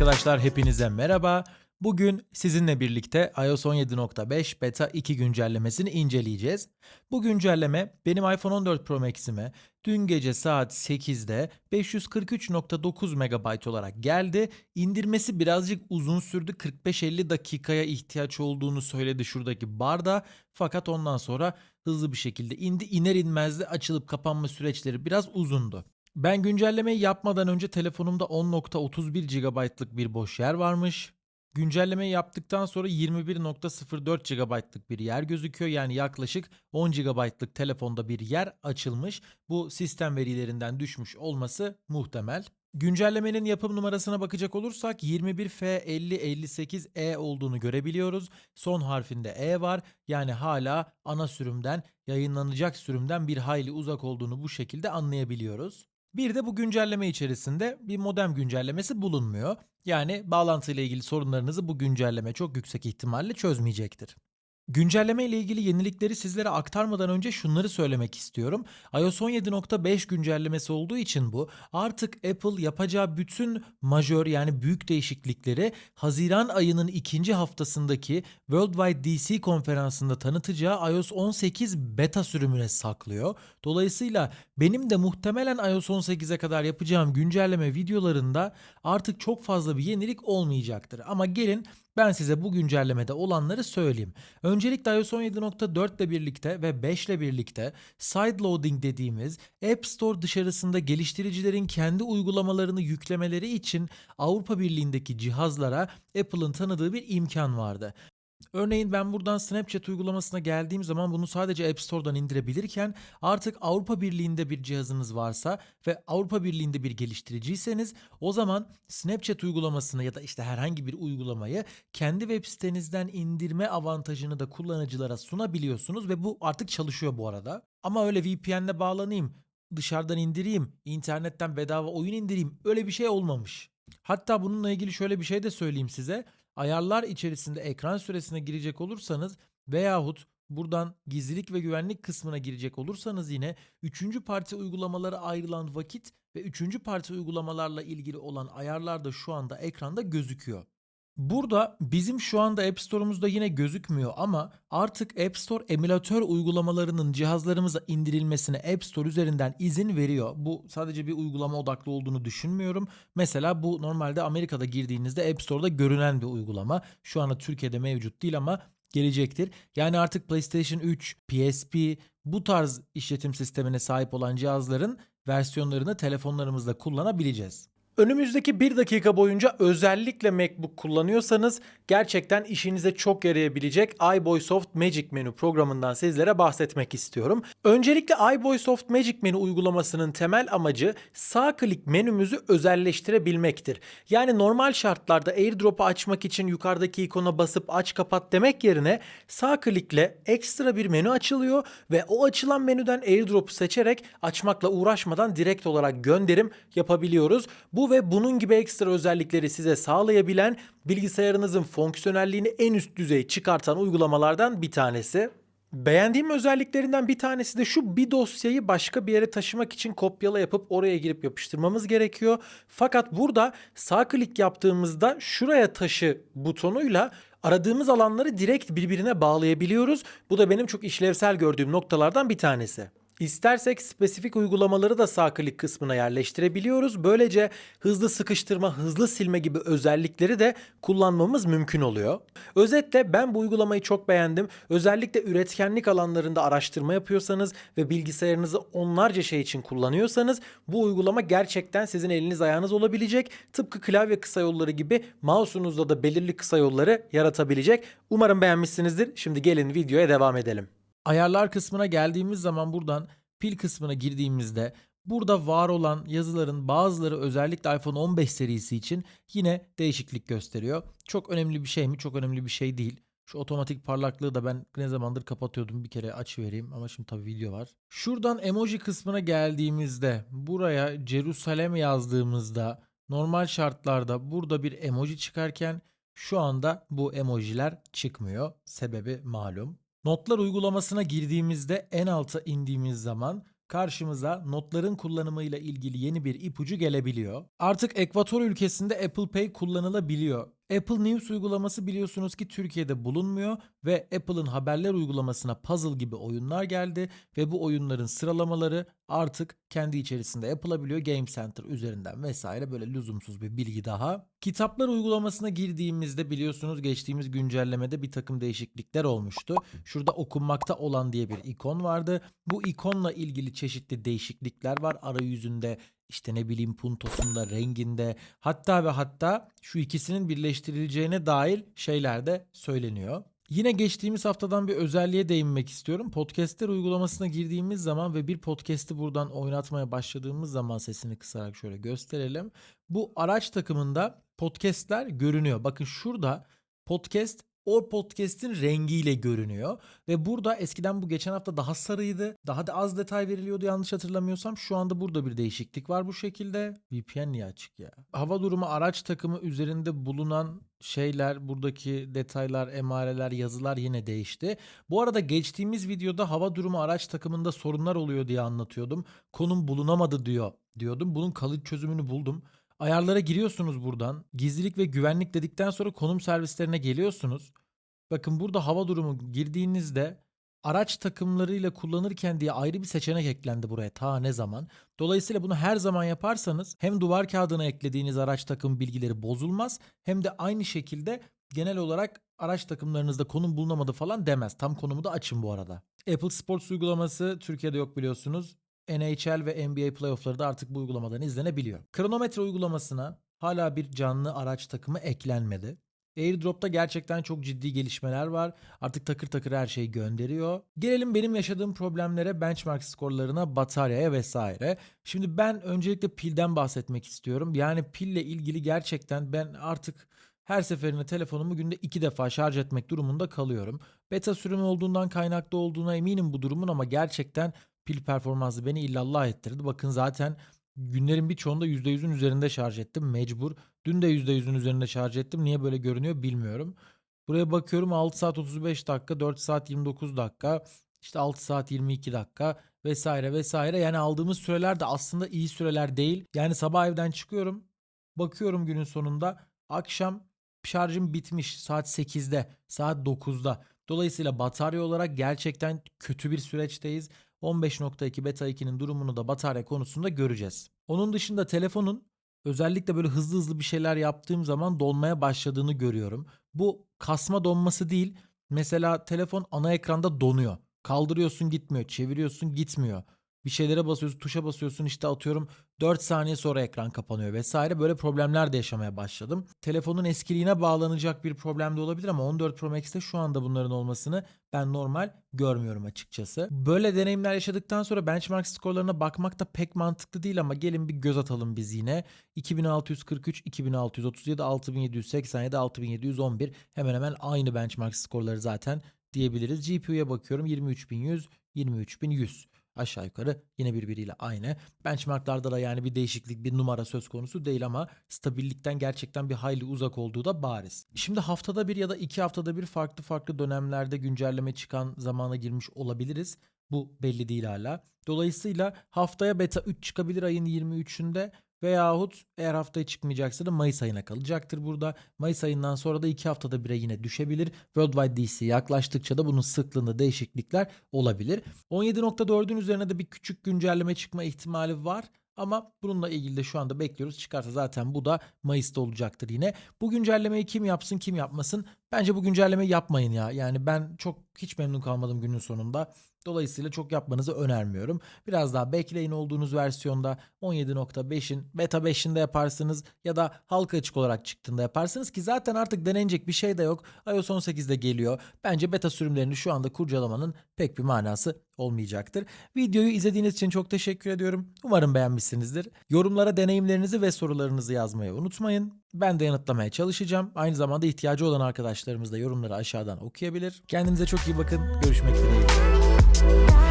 arkadaşlar hepinize merhaba. Bugün sizinle birlikte iOS 17.5 Beta 2 güncellemesini inceleyeceğiz. Bu güncelleme benim iPhone 14 Pro Max'ime dün gece saat 8'de 543.9 MB olarak geldi. İndirmesi birazcık uzun sürdü. 45-50 dakikaya ihtiyaç olduğunu söyledi şuradaki barda. Fakat ondan sonra hızlı bir şekilde indi. İner inmez de açılıp kapanma süreçleri biraz uzundu. Ben güncellemeyi yapmadan önce telefonumda 10.31 GB'lık bir boş yer varmış. Güncellemeyi yaptıktan sonra 21.04 GB'lık bir yer gözüküyor. Yani yaklaşık 10 GB'lık telefonda bir yer açılmış. Bu sistem verilerinden düşmüş olması muhtemel. Güncellemenin yapım numarasına bakacak olursak 21F5058E olduğunu görebiliyoruz. Son harfinde E var. Yani hala ana sürümden, yayınlanacak sürümden bir hayli uzak olduğunu bu şekilde anlayabiliyoruz. Bir de bu güncelleme içerisinde bir modem güncellemesi bulunmuyor. Yani bağlantıyla ilgili sorunlarınızı bu güncelleme çok yüksek ihtimalle çözmeyecektir. Güncelleme ile ilgili yenilikleri sizlere aktarmadan önce şunları söylemek istiyorum. iOS 17.5 güncellemesi olduğu için bu artık Apple yapacağı bütün majör yani büyük değişiklikleri Haziran ayının ikinci haftasındaki Worldwide DC konferansında tanıtacağı iOS 18 beta sürümüne saklıyor. Dolayısıyla benim de muhtemelen iOS 18'e kadar yapacağım güncelleme videolarında artık çok fazla bir yenilik olmayacaktır. Ama gelin ben size bu güncellemede olanları söyleyeyim. Öncelikle iOS 17.4 ile birlikte ve 5 ile birlikte sideloading dediğimiz App Store dışarısında geliştiricilerin kendi uygulamalarını yüklemeleri için Avrupa Birliği'ndeki cihazlara Apple'ın tanıdığı bir imkan vardı. Örneğin ben buradan Snapchat uygulamasına geldiğim zaman bunu sadece App Store'dan indirebilirken artık Avrupa Birliği'nde bir cihazınız varsa ve Avrupa Birliği'nde bir geliştiriciyseniz o zaman Snapchat uygulamasını ya da işte herhangi bir uygulamayı kendi web sitenizden indirme avantajını da kullanıcılara sunabiliyorsunuz ve bu artık çalışıyor bu arada. Ama öyle VPN'le bağlanayım, dışarıdan indireyim, internetten bedava oyun indireyim öyle bir şey olmamış. Hatta bununla ilgili şöyle bir şey de söyleyeyim size. Ayarlar içerisinde ekran süresine girecek olursanız veyahut buradan gizlilik ve güvenlik kısmına girecek olursanız yine 3. parti uygulamalara ayrılan vakit ve 3. parti uygulamalarla ilgili olan ayarlar da şu anda ekranda gözüküyor. Burada bizim şu anda App Store'umuzda yine gözükmüyor ama artık App Store emülatör uygulamalarının cihazlarımıza indirilmesine App Store üzerinden izin veriyor. Bu sadece bir uygulama odaklı olduğunu düşünmüyorum. Mesela bu normalde Amerika'da girdiğinizde App Store'da görünen bir uygulama. Şu anda Türkiye'de mevcut değil ama gelecektir. Yani artık PlayStation 3, PSP bu tarz işletim sistemine sahip olan cihazların versiyonlarını telefonlarımızda kullanabileceğiz. Önümüzdeki bir dakika boyunca özellikle MacBook kullanıyorsanız gerçekten işinize çok yarayabilecek iBoysoft Magic Menü programından sizlere bahsetmek istiyorum. Öncelikle iBoysoft Magic Menü uygulamasının temel amacı sağ klik menümüzü özelleştirebilmektir. Yani normal şartlarda AirDrop'u açmak için yukarıdaki ikona basıp aç kapat demek yerine sağ klikle ekstra bir menü açılıyor ve o açılan menüden AirDrop'u seçerek açmakla uğraşmadan direkt olarak gönderim yapabiliyoruz. Bu ve bunun gibi ekstra özellikleri size sağlayabilen bilgisayarınızın fonksiyonelliğini en üst düzey çıkartan uygulamalardan bir tanesi. Beğendiğim özelliklerinden bir tanesi de şu bir dosyayı başka bir yere taşımak için kopyala yapıp oraya girip yapıştırmamız gerekiyor. Fakat burada sağ klik yaptığımızda şuraya taşı butonuyla aradığımız alanları direkt birbirine bağlayabiliyoruz. Bu da benim çok işlevsel gördüğüm noktalardan bir tanesi. İstersek spesifik uygulamaları da sağ klik kısmına yerleştirebiliyoruz. Böylece hızlı sıkıştırma, hızlı silme gibi özellikleri de kullanmamız mümkün oluyor. Özetle ben bu uygulamayı çok beğendim. Özellikle üretkenlik alanlarında araştırma yapıyorsanız ve bilgisayarınızı onlarca şey için kullanıyorsanız bu uygulama gerçekten sizin eliniz ayağınız olabilecek. Tıpkı klavye kısa yolları gibi mouse'unuzda da belirli kısa yolları yaratabilecek. Umarım beğenmişsinizdir. Şimdi gelin videoya devam edelim. Ayarlar kısmına geldiğimiz zaman buradan pil kısmına girdiğimizde burada var olan yazıların bazıları özellikle iPhone 15 serisi için yine değişiklik gösteriyor. Çok önemli bir şey mi? Çok önemli bir şey değil. Şu otomatik parlaklığı da ben ne zamandır kapatıyordum. Bir kere aç vereyim ama şimdi tabii video var. Şuradan emoji kısmına geldiğimizde buraya Jerusalem yazdığımızda normal şartlarda burada bir emoji çıkarken şu anda bu emojiler çıkmıyor. Sebebi malum. Notlar uygulamasına girdiğimizde en alta indiğimiz zaman karşımıza notların kullanımıyla ilgili yeni bir ipucu gelebiliyor. Artık Ekvator ülkesinde Apple Pay kullanılabiliyor. Apple News uygulaması biliyorsunuz ki Türkiye'de bulunmuyor ve Apple'ın haberler uygulamasına puzzle gibi oyunlar geldi ve bu oyunların sıralamaları artık kendi içerisinde yapılabiliyor Game Center üzerinden vesaire böyle lüzumsuz bir bilgi daha. Kitaplar uygulamasına girdiğimizde biliyorsunuz geçtiğimiz güncellemede bir takım değişiklikler olmuştu. Şurada okunmakta olan diye bir ikon vardı. Bu ikonla ilgili çeşitli değişiklikler var arayüzünde işte ne bileyim puntosunda, renginde hatta ve hatta şu ikisinin birleştirileceğine dair şeyler de söyleniyor. Yine geçtiğimiz haftadan bir özelliğe değinmek istiyorum. Podcastler uygulamasına girdiğimiz zaman ve bir podcast'i buradan oynatmaya başladığımız zaman sesini kısarak şöyle gösterelim. Bu araç takımında podcastler görünüyor. Bakın şurada podcast o podcast'in rengiyle görünüyor. Ve burada eskiden bu geçen hafta daha sarıydı. Daha da az detay veriliyordu yanlış hatırlamıyorsam. Şu anda burada bir değişiklik var bu şekilde. VPN niye açık ya? Hava durumu araç takımı üzerinde bulunan şeyler, buradaki detaylar, emareler, yazılar yine değişti. Bu arada geçtiğimiz videoda hava durumu araç takımında sorunlar oluyor diye anlatıyordum. Konum bulunamadı diyor diyordum. Bunun kalıcı çözümünü buldum. Ayarlara giriyorsunuz buradan. Gizlilik ve güvenlik dedikten sonra konum servislerine geliyorsunuz. Bakın burada hava durumu girdiğinizde araç takımlarıyla kullanırken diye ayrı bir seçenek eklendi buraya ta ne zaman. Dolayısıyla bunu her zaman yaparsanız hem duvar kağıdına eklediğiniz araç takım bilgileri bozulmaz hem de aynı şekilde genel olarak araç takımlarınızda konum bulunamadı falan demez. Tam konumu da açın bu arada. Apple Sports uygulaması Türkiye'de yok biliyorsunuz. NHL ve NBA playoffları da artık bu uygulamadan izlenebiliyor. Kronometre uygulamasına hala bir canlı araç takımı eklenmedi. AirDrop'ta gerçekten çok ciddi gelişmeler var. Artık takır takır her şeyi gönderiyor. Gelelim benim yaşadığım problemlere, benchmark skorlarına, bataryaya vesaire. Şimdi ben öncelikle pilden bahsetmek istiyorum. Yani pille ilgili gerçekten ben artık her seferinde telefonumu günde iki defa şarj etmek durumunda kalıyorum. Beta sürümü olduğundan kaynaklı olduğuna eminim bu durumun ama gerçekten pil performansı beni illallah ettirdi. Bakın zaten günlerin birçoğunda %100'ün üzerinde şarj ettim mecbur. Dün de %100'ün üzerinde şarj ettim. Niye böyle görünüyor bilmiyorum. Buraya bakıyorum 6 saat 35 dakika, 4 saat 29 dakika, işte 6 saat 22 dakika vesaire vesaire. Yani aldığımız süreler de aslında iyi süreler değil. Yani sabah evden çıkıyorum. Bakıyorum günün sonunda akşam şarjım bitmiş saat 8'de, saat 9'da. Dolayısıyla batarya olarak gerçekten kötü bir süreçteyiz. 15.2 Beta 2'nin durumunu da batarya konusunda göreceğiz. Onun dışında telefonun özellikle böyle hızlı hızlı bir şeyler yaptığım zaman donmaya başladığını görüyorum. Bu kasma donması değil. Mesela telefon ana ekranda donuyor. Kaldırıyorsun gitmiyor, çeviriyorsun gitmiyor. Bir şeylere basıyorsun, tuşa basıyorsun işte atıyorum 4 saniye sonra ekran kapanıyor vesaire. Böyle problemler de yaşamaya başladım. Telefonun eskiliğine bağlanacak bir problem de olabilir ama 14 Pro Max'te şu anda bunların olmasını ben normal görmüyorum açıkçası. Böyle deneyimler yaşadıktan sonra benchmark skorlarına bakmak da pek mantıklı değil ama gelin bir göz atalım biz yine. 2643, 2637, 6787, 6711 hemen hemen aynı benchmark skorları zaten diyebiliriz. GPU'ya bakıyorum 23100, 23100 aşağı yukarı yine birbiriyle aynı. Benchmarklarda da yani bir değişiklik bir numara söz konusu değil ama stabillikten gerçekten bir hayli uzak olduğu da bariz. Şimdi haftada bir ya da iki haftada bir farklı farklı dönemlerde güncelleme çıkan zamana girmiş olabiliriz. Bu belli değil hala. Dolayısıyla haftaya beta 3 çıkabilir ayın 23'ünde veyahut eğer haftaya çıkmayacaksa da Mayıs ayına kalacaktır burada. Mayıs ayından sonra da 2 haftada bire yine düşebilir. Worldwide DC yaklaştıkça da bunun sıklığında değişiklikler olabilir. 17.4'ün üzerine de bir küçük güncelleme çıkma ihtimali var. Ama bununla ilgili de şu anda bekliyoruz. Çıkarsa zaten bu da Mayıs'ta olacaktır yine. Bu güncellemeyi kim yapsın kim yapmasın. Bence bu güncellemeyi yapmayın ya. Yani ben çok hiç memnun kalmadım günün sonunda. Dolayısıyla çok yapmanızı önermiyorum. Biraz daha bekleyin olduğunuz versiyonda 17.5'in beta 5'inde yaparsınız ya da halka açık olarak çıktığında yaparsınız ki zaten artık denenecek bir şey de yok. iOS 18'de geliyor. Bence beta sürümlerini şu anda kurcalamanın pek bir manası olmayacaktır. Videoyu izlediğiniz için çok teşekkür ediyorum. Umarım beğenmişsinizdir. Yorumlara deneyimlerinizi ve sorularınızı yazmayı unutmayın. Ben de yanıtlamaya çalışacağım. Aynı zamanda ihtiyacı olan arkadaşlarımız da yorumları aşağıdan okuyabilir. Kendinize çok iyi bakın. Görüşmek dileğiyle. Bye.